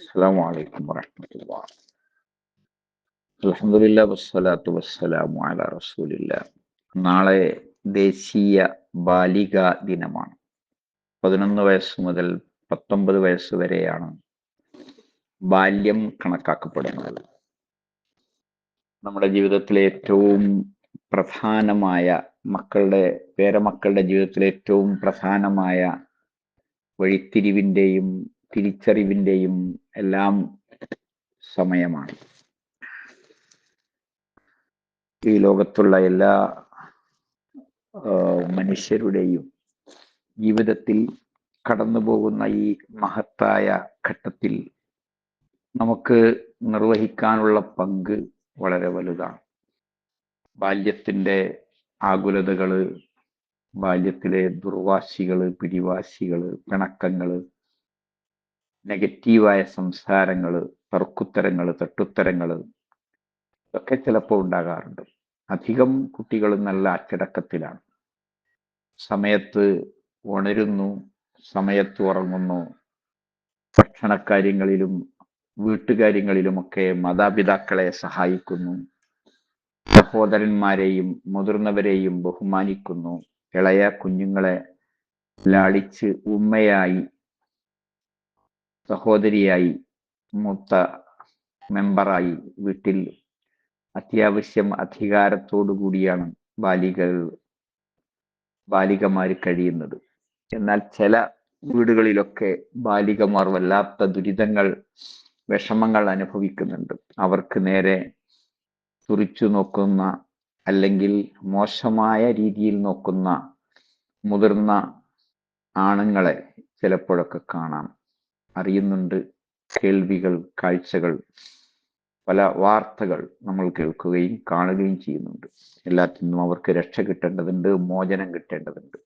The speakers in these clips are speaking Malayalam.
السلام عليكم ورحمة الله അലഹമുല്ല വസ്സലാത്തു വസ്സലാമു അല റസൂലില്ല നാളെ ദേശീയ ബാലികാ ദിനമാണ് പതിനൊന്ന് വയസ്സ് മുതൽ പത്തൊമ്പത് വയസ്സ് വരെയാണ് ബാല്യം കണക്കാക്കപ്പെടുന്നത് നമ്മുടെ ജീവിതത്തിലെ ഏറ്റവും പ്രധാനമായ മക്കളുടെ പേരമക്കളുടെ ജീവിതത്തിലെ ഏറ്റവും പ്രധാനമായ വഴിത്തിരിവിൻ്റെയും തിരിച്ചറിവിന്റെയും എല്ലാം സമയമാണ്. ഈ ലോകത്തുള്ള എല്ലാ മനുഷ്യരുടെയും ജീവിതത്തിൽ കടന്നു പോകുന്ന ഈ മഹത്തായ ഘട്ടത്തിൽ നമുക്ക് നിർവഹിക്കാനുള്ള പങ്ക് വളരെ വലുതാണ്. ബാല്യത്തിന്റെ ആകുലതകൾ ബാല്യത്തിലെ ദുർവാശികൾ പിടിവാശികൾ പിണക്കങ്ങൾ നെഗറ്റീവായ സംസാരങ്ങൾ തർക്കുത്തരങ്ങൾ തട്ടുത്തരങ്ങൾ ഒക്കെ ചിലപ്പോൾ ഉണ്ടാകാറുണ്ട്. അധികം കുട്ടികൾ നല്ല അച്ചടക്കത്തിലാണ്. സമയത്ത് ഉണരുന്നു സമയത്ത് ഉറങ്ങുന്നു. ഭക്ഷണക്കാര്യങ്ങളിലും വീട്ടുകാര്യങ്ങളിലുമൊക്കെ മാതാപിതാക്കളെ സഹായിക്കുന്നു. സഹോദരന്മാരെയും മുതിർന്നവരെയും ബഹുമാനിക്കുന്നു. ഇളയ കുഞ്ഞുങ്ങളെ ലാളിച്ച് ഉമ്മയായി സഹോദരിയായി മൂത്ത മെമ്പറായി വീട്ടിൽ അത്യാവശ്യം അധികാരത്തോടു കൂടിയാണ് ബാലികൾ ബാലികമാർ കഴിയുന്നത്. എന്നാൽ ചില വീടുകളിലൊക്കെ ബാലികമാർ വല്ലാത്ത ദുരിതങ്ങൾ വിഷമങ്ങൾ അനുഭവിക്കുന്നുണ്ട്. അവർക്ക് നേരെ തുറിച്ചു നോക്കുന്ന അല്ലെങ്കിൽ മോശമായ രീതിയിൽ നോക്കുന്ന മുതിർന്ന ആണുങ്ങളെ ചിലപ്പോഴൊക്കെ കാണാം. അറിയുന്നുണ്ട്. കേൾവികൾ കാഴ്ചകൾ പല വാർത്തകൾ നമ്മൾ കേൾക്കുകയും കാണുകയും ചെയ്യുന്നുണ്ട്. എല്ലാത്തിൽ നിന്നും അവർക്ക് രക്ഷ കിട്ടേണ്ടതുണ്ട് മോചനം കിട്ടേണ്ടതുണ്ട്.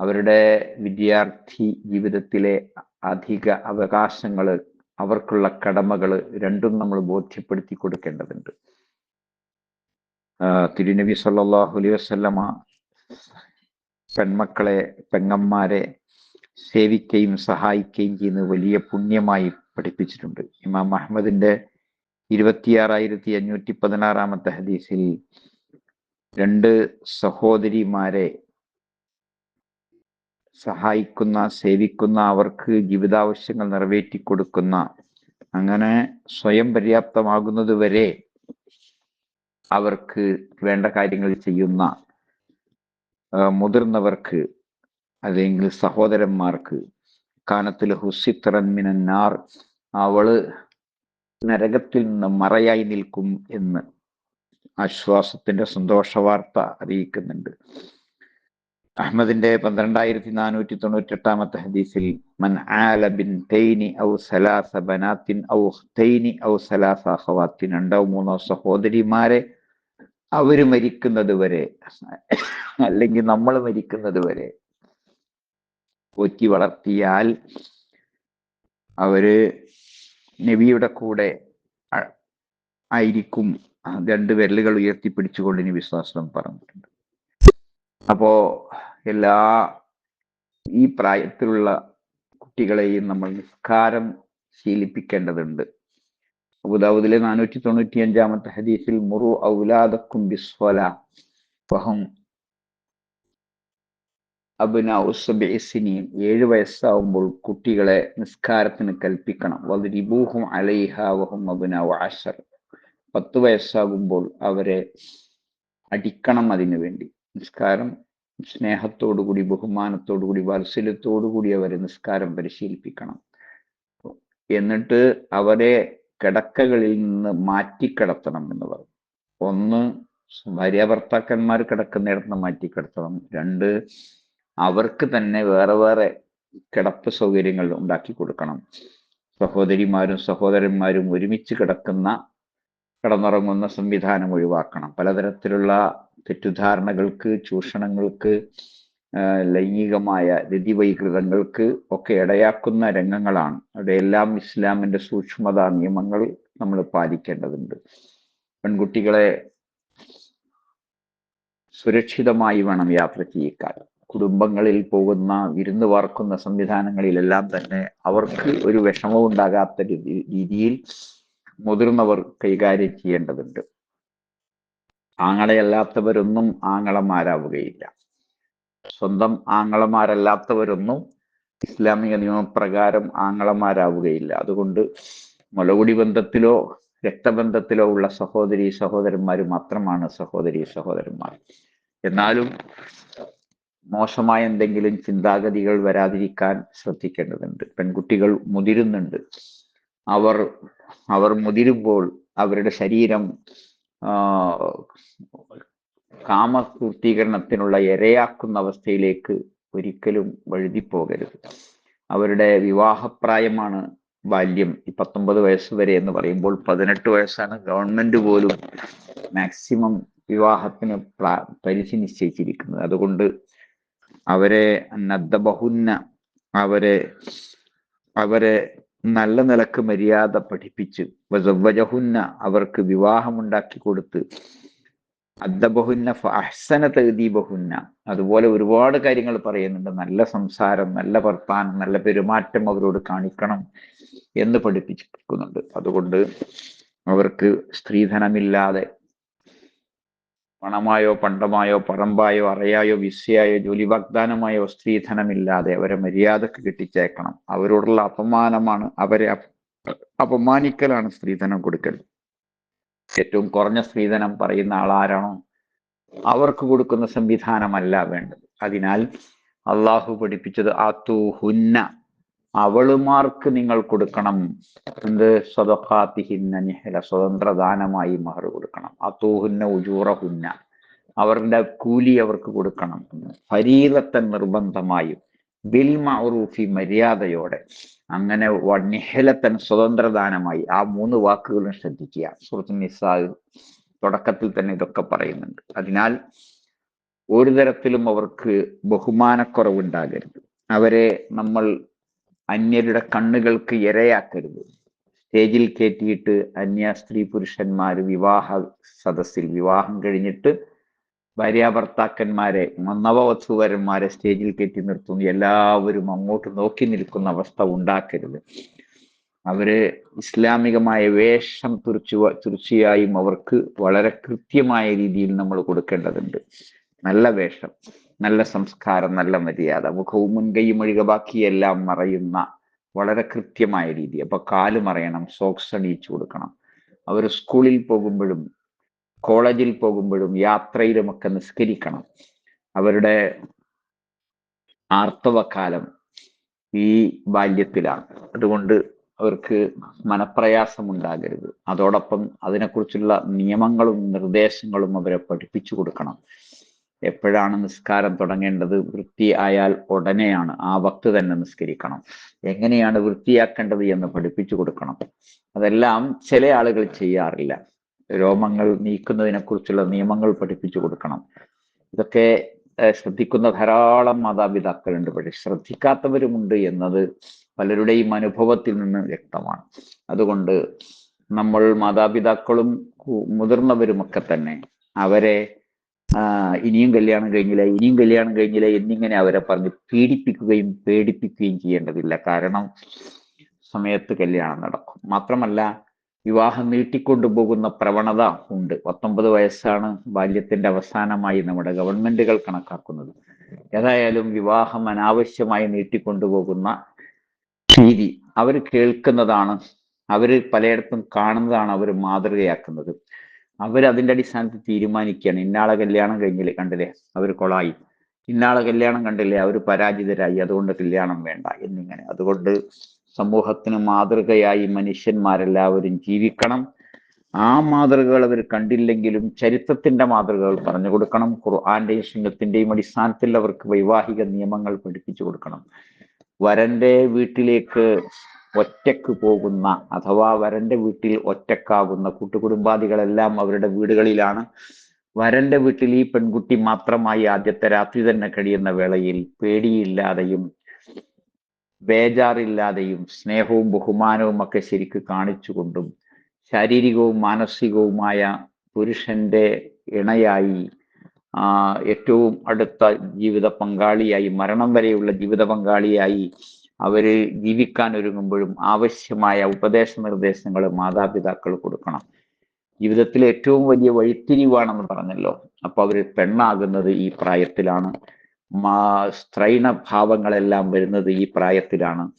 അവരുടെ വിദ്യാർത്ഥി ജീവിതത്തിലെ അധിക അവകാശങ്ങൾ അവർക്കുള്ള കടമകൾ രണ്ടും നമ്മൾ ബോധ്യപ്പെടുത്തി കൊടുക്കേണ്ടതുണ്ട്. തിരുനബി സല്ലാഹു അലൈഹി വസ്ലമ പെൺമക്കളെ പെങ്ങന്മാരെ സേവിക്കുകയും സഹായിക്കുകയും ചെയ്യുന്നത് വലിയ പുണ്യമായി പഠിപ്പിച്ചിട്ടുണ്ട്. ഇമാം അഹമ്മദിന്റെ ഇരുപത്തിയാറായിരത്തി അഞ്ഞൂറ്റി പതിനാറാമത്തെ ഹദീസിൽ രണ്ട് സഹോദരിമാരെ സഹായിക്കുന്ന സേവിക്കുന്ന അവർക്ക് ജീവിതാവശ്യങ്ങൾ നിറവേറ്റി കൊടുക്കുന്ന അങ്ങനെ സ്വയം പര്യാപ്തമാകുന്നത് വരെ അവർക്ക് വേണ്ട കാര്യങ്ങൾ ചെയ്യുന്ന മുതിർന്നവർക്ക് അല്ലെങ്കിൽ സഹോദരന്മാർക്ക്. കാനത്തിൽ ഹുസിത്രൻ മിനന്നാർ അവൾ നരകത്തിൽ നിന്ന് മറയായി നിൽക്കും എന്ന് ആശ്വാസത്തിന്റെ സന്തോഷ വാർത്ത അറിയിക്കുന്നുണ്ട്. അഹമ്മദിന്റെ പന്ത്രണ്ടായിരത്തി നാനൂറ്റി തൊണ്ണൂറ്റി എട്ടാമത്തെ ഹദീസിൽ മൻ ആല ഔ സലാസ ഔ ഔ സലാസ രണ്ടോ മൂന്നോ സഹോദരിമാരെ അവർ മരിക്കുന്നത് വരെ അല്ലെങ്കിൽ നമ്മൾ മരിക്കുന്നത് വരെ പോറ്റി വളർത്തിയാൽ അവർ നബിയുടെ കൂടെ ആയിരിക്കും. രണ്ട് വിരലുകൾ ഉയർത്തിപ്പിടിച്ചുകൊണ്ട് ഇനി വിശ്വാസം പറഞ്ഞിട്ടുണ്ട്. അപ്പോ എല്ലാ ഈ പ്രായത്തിലുള്ള കുട്ടികളെയും നമ്മൾ നിസ്കാരം ശീലിപ്പിക്കേണ്ടതുണ്ട്. അബുദാബുദിലെ നാനൂറ്റി തൊണ്ണൂറ്റി അഞ്ചാമത്തെ ഹദീസിൽ മുറു ഔലാദക്കും ബിസ്വല വഹം അബുനൗസബിസിനിയും ഏഴ് വയസ്സാവുമ്പോൾ കുട്ടികളെ നിസ്കാരത്തിന് കൽപ്പിക്കണം. വദ്രിബൂഹും അലൈഹാവഹും വഹും ആശർ പത്ത് വയസ്സാകുമ്പോൾ അവരെ അടിക്കണം അതിനു വേണ്ടി. നിസ്കാരം സ്നേഹത്തോടുകൂടി ബഹുമാനത്തോടുകൂടി വാത്സല്യത്തോടുകൂടി അവരെ നിസ്കാരം പരിശീലിപ്പിക്കണം. എന്നിട്ട് അവരെ കിടക്കകളിൽ നിന്ന് മാറ്റിക്കിടത്തണം എന്ന് പറഞ്ഞു. ഒന്ന് ഭാര്യ ഭർത്താക്കന്മാർ കിടക്കുന്നിടത്ത് മാറ്റിക്കിടത്തണം. രണ്ട് അവർക്ക് തന്നെ വേറെ വേറെ കിടപ്പ് സൗകര്യങ്ങൾ ഉണ്ടാക്കി കൊടുക്കണം. സഹോദരിമാരും സഹോദരന്മാരും ഒരുമിച്ച് കിടക്കുന്ന കിടന്നുറങ്ങുന്ന സംവിധാനം ഒഴിവാക്കണം. പലതരത്തിലുള്ള തെറ്റിദ്ധാരണകൾക്ക് ചൂഷണങ്ങൾക്ക് ലൈംഗികമായ രതിവൈകൃതങ്ങൾക്ക് ഒക്കെ ഇടയാക്കുന്ന രംഗങ്ങളാണ്. അവിടെയെല്ലാം ഇസ്ലാമിന്റെ സൂക്ഷ്മത നിയമങ്ങൾ നമ്മൾ പാലിക്കേണ്ടതുണ്ട്. പെൺകുട്ടികളെ സുരക്ഷിതമായി വേണം യാത്ര ചെയ്യിക്കാൻ കുടുംബങ്ങളിൽ പോകുന്ന വിരുന്ന് പാർക്കുന്ന സംവിധാനങ്ങളിലെല്ലാം തന്നെ അവർക്ക് ഒരു വിഷമവും ഉണ്ടാകാത്ത രീതിയിൽ മുതിർന്നവർ കൈകാര്യം ചെയ്യേണ്ടതുണ്ട്. ആങ്ങളയല്ലാത്തവരൊന്നും ആങ്ങളമാരാവുകയില്ല. സ്വന്തം ആങ്ങളമാരല്ലാത്തവരൊന്നും ഇസ്ലാമിക നിയമപ്രകാരം ആങ്ങളമാരാവുകയില്ല. അതുകൊണ്ട് മുലകുടി ബന്ധത്തിലോ രക്തബന്ധത്തിലോ ഉള്ള സഹോദരി സഹോദരന്മാർ മാത്രമാണ് സഹോദരി സഹോദരന്മാർ. എന്നാലും മോശമായ എന്തെങ്കിലും ചിന്താഗതികൾ വരാതിരിക്കാൻ ശ്രദ്ധിക്കേണ്ടതുണ്ട്. പെൺകുട്ടികൾ മുതിരുന്നുണ്ട്. അവർ അവർ മുതിരുമ്പോൾ അവരുടെ ശരീരം കാമപൂർത്തീകരണത്തിനുള്ള ഇരയാക്കുന്ന അവസ്ഥയിലേക്ക് ഒരിക്കലും വഴുതിപ്പോകരുത്. അവരുടെ വിവാഹപ്രായമാണ് ബാല്യം ഈ പത്തൊമ്പത് വയസ്സ് വരെ എന്ന് പറയുമ്പോൾ പതിനെട്ട് വയസ്സാണ് ഗവൺമെന്റ് പോലും മാക്സിമം വിവാഹത്തിന് പരിധി നിശ്ചയിച്ചിരിക്കുന്നത്. അതുകൊണ്ട് അവരെ നദ്ദബഹുന്ന അവരെ അവരെ നല്ല നിലയ്ക്ക് മര്യാദ പഠിപ്പിച്ച് വസവജഹുന്ന അവർക്ക് വിവാഹമുണ്ടാക്കി കൊടുത്ത് അദ്ദബഹുന്ന അഹ്സന തഹദീബഹുന്ന അതുപോലെ ഒരുപാട് കാര്യങ്ങൾ പറയുന്നുണ്ട്. നല്ല സംസാരം നല്ല വർത്താനം നല്ല പെരുമാറ്റം അവരോട് കാണിക്കണം എന്ന് പഠിപ്പിച്ചിരിക്കുന്നുണ്ട്. അതുകൊണ്ട് അവർക്ക് സ്ത്രീധനമില്ലാതെ പണമായോ പണ്ടമായോ പറമ്പായോ അറയായോ വിസയായോ ജോലി വാഗ്ദാനമായോ സ്ത്രീധനമില്ലാതെ അവരെ മര്യാദയ്ക്ക് കെട്ടിച്ചേക്കണം. അവരോടുള്ള അപമാനമാണ് അവരെ അപ- അപമാനിക്കലാണ് സ്ത്രീധനം കൊടുക്കൽ ഏറ്റവും കുറഞ്ഞ സ്ത്രീധനം പറയുന്ന ആളാരാണോ? അവർക്ക് കൊടുക്കുന്ന സംവിധാനമല്ല വേണ്ടത്. അതിനാൽ അള്ളാഹു പഠിപ്പിച്ചത് ആത്തു ഹുന്ന അവളുമാർക്ക് നിങ്ങൾ കൊടുക്കണം. എന്ത്? സ്വതഹാത്തിഹിന്ന നിഹല സ്വതന്ത്ര ദാനമായി മഹർ കൊടുക്കണം. അത്തൂഹുന്ന ഉജൂറഹുന്ന അവരുടെ കൂലി അവർക്ക് കൊടുക്കണം. ഫരീലത്തൻ നിർബന്ധമായും ബിൽ മഅറൂഫി മര്യാദയോടെ അങ്ങനെ നിഹലത്തൻ സ്വതന്ത്രദാനമായി ആ മൂന്ന് വാക്കുകളും ശ്രദ്ധിക്കുക. സുഹൃത്തു നിസാ തുടക്കത്തിൽ തന്നെ ഇതൊക്കെ പറയുന്നുണ്ട്. അതിനാൽ ഒരു തരത്തിലും അവർക്ക് ബഹുമാനക്കുറവുണ്ടാകരുത്. അവരെ നമ്മൾ അന്യരുടെ കണ്ണുകൾക്ക് ഇരയാക്കരുത്. സ്റ്റേജിൽ കയറ്റിയിട്ട് അന്യ സ്ത്രീ പുരുഷന്മാർ വിവാഹ സദസ്സിൽ വിവാഹം കഴിഞ്ഞിട്ട് ഭാര്യാഭർത്താക്കന്മാരെ നവവധൂവരന്മാരെ സ്റ്റേജിൽ കയറ്റി നിർത്തുന്നു. എല്ലാവരും അങ്ങോട്ട് നോക്കി നിൽക്കുന്ന അവസ്ഥ ഉണ്ടാക്കരുത്. അവർ ഇസ്ലാമികമായ വേഷം തുറച്ചു തീർച്ചയായും അവർക്ക് വളരെ കൃത്യമായ രീതിയിൽ നമ്മൾ കൊടുക്കേണ്ടതുണ്ട്. നല്ല വേഷം. നല്ല സംസ്കാരം നല്ല മര്യാദ. മുഖവും മുൻകൈയും ഒഴികെ ബാക്കിയെല്ലാം മറയുന്ന വളരെ കൃത്യമായ രീതി. അപ്പൊ കാൽ മറയണം സോക്സ് അണിയിച്ചു കൊടുക്കണം. അവർ സ്കൂളിൽ പോകുമ്പോഴും കോളേജിൽ പോകുമ്പോഴും യാത്രയിലുമൊക്കെ നിസ്കരിക്കണം. അവരുടെ ആർത്തവകാലം ഈ ബാല്യത്തിലാണ്. അതുകൊണ്ട് അവർക്ക് മനപ്രയാസം ഉണ്ടാകരുത് അതോടൊപ്പം അതിനെക്കുറിച്ചുള്ള നിയമങ്ങളും നിർദ്ദേശങ്ങളും അവരെ പഠിപ്പിച്ചു കൊടുക്കണം. എപ്പോഴാണ് നിസ്കാരം തുടങ്ങേണ്ടത്? വൃത്തി ആയാൽ ഉടനെയാണ് ആ വക്ത് തന്നെ നിസ്കരിക്കണം. എങ്ങനെയാണ് വൃത്തിയാക്കേണ്ടത് എന്ന് പഠിപ്പിച്ചു കൊടുക്കണം. അതെല്ലാം ചില ആളുകൾ ചെയ്യാറില്ല. രോമങ്ങൾ നീക്കുന്നതിനെ കുറിച്ചുള്ള നിയമങ്ങൾ പഠിപ്പിച്ചു കൊടുക്കണം. ഇതൊക്കെ ശ്രദ്ധിക്കുന്ന ധാരാളം മാതാപിതാക്കളുണ്ട്. പക്ഷെ ശ്രദ്ധിക്കാത്തവരുമുണ്ട് എന്നത് പലരുടെയും അനുഭവത്തിൽ നിന്ന് വ്യക്തമാണ്. അതുകൊണ്ട് നമ്മൾ മാതാപിതാക്കളും മുതിർന്നവരുമൊക്കെ തന്നെ അവരെ ആ, ഇനിയും കല്യാണം കഴിഞ്ഞില്ല ഇനിയും കല്യാണം കഴിഞ്ഞില്ല എന്നിങ്ങനെ അവരെ പറഞ്ഞ് പീഡിപ്പിക്കുകയും പേടിപ്പിക്കുകയും ചെയ്യേണ്ടതില്ല. കാരണം സമയത്ത് കല്യാണം നടക്കും. മാത്രമല്ല വിവാഹം നീട്ടിക്കൊണ്ടു പോകുന്ന പ്രവണത ഉണ്ട്. പത്തൊമ്പത് വയസ്സാണ് ബാല്യത്തിന്റെ അവസാനമായി നമ്മുടെ ഗവൺമെന്റുകൾ കണക്കാക്കുന്നത്. ഏതായാലും വിവാഹം അനാവശ്യമായി നീട്ടിക്കൊണ്ടുപോകുന്ന രീതി അവർ കേൾക്കുന്നതാണ് അവർ പലയിടത്തും കാണുന്നതാണ് അവർ മാതൃകയാക്കുന്നത്. അവർ അതിന്റെ അടിസ്ഥാനത്തിൽ തീരുമാനിക്കുകയാണ്. ഇന്നാളെ കല്യാണം കഴിഞ്ഞില്ലേ? കണ്ടില്ലേ? അവർ കൊളായി. ഇന്നാളെ കല്യാണം കണ്ടില്ലേ? അവർ പരാജിതരായി. അതുകൊണ്ട് കല്യാണം വേണ്ട എന്നിങ്ങനെ. അതുകൊണ്ട് സമൂഹത്തിന് മാതൃകയായി മനുഷ്യന്മാരെല്ലാവരും ജീവിക്കണം. ആ മാതൃകകൾ അവർ കണ്ടില്ലെങ്കിലും ചരിത്രത്തിന്റെ മാതൃകകൾ പറഞ്ഞു കൊടുക്കണം. ഖുർആാന്റെയും സിംഗത്തിന്റെയും അടിസ്ഥാനത്തിൽ അവർക്ക് വൈവാഹിക നിയമങ്ങൾ പഠിപ്പിച്ചു കൊടുക്കണം. വരന്റെ വീട്ടിലേക്ക് ഒറ്റയ്ക്ക് പോകുന്ന അഥവാ വരന്റെ വീട്ടിൽ ഒറ്റക്കാകുന്ന കൂട്ടുകുടുംബാദികളെല്ലാം അവരുടെ വീടുകളിലാണ്. വരന്റെ വീട്ടിൽ ഈ പെൺകുട്ടി മാത്രമായി ആദ്യത്തെ രാത്രി തന്നെ കഴിയുന്ന വേളയിൽ പേടിയില്ലാതെയും ബേജാറില്ലാതെയും സ്നേഹവും ബഹുമാനവും ഒക്കെ ശരിക്ക് കാണിച്ചുകൊണ്ടും ശാരീരികവും മാനസികവുമായ പുരുഷന്റെ ഇണയായി ഏറ്റവും അടുത്ത ജീവിത പങ്കാളിയായി മരണം വരെയുള്ള ജീവിത പങ്കാളിയായി അവർ ജീവിക്കാൻ ഒരുങ്ങുമ്പോഴും ആവശ്യമായ ഉപദേശ നിർദ്ദേശങ്ങൾ മാതാപിതാക്കൾ കൊടുക്കണം. ജീവിതത്തിലെ ഏറ്റവും വലിയ വഴിത്തിരിവാണെന്ന് പറഞ്ഞല്ലോ. അപ്പൊ അവർ പെണ്ണാകുന്നത് ഈ പ്രായത്തിലാണ്. മാ സ്ത്രൈണ ഭാവങ്ങളെല്ലാം വരുന്നത് ഈ പ്രായത്തിലാണ്.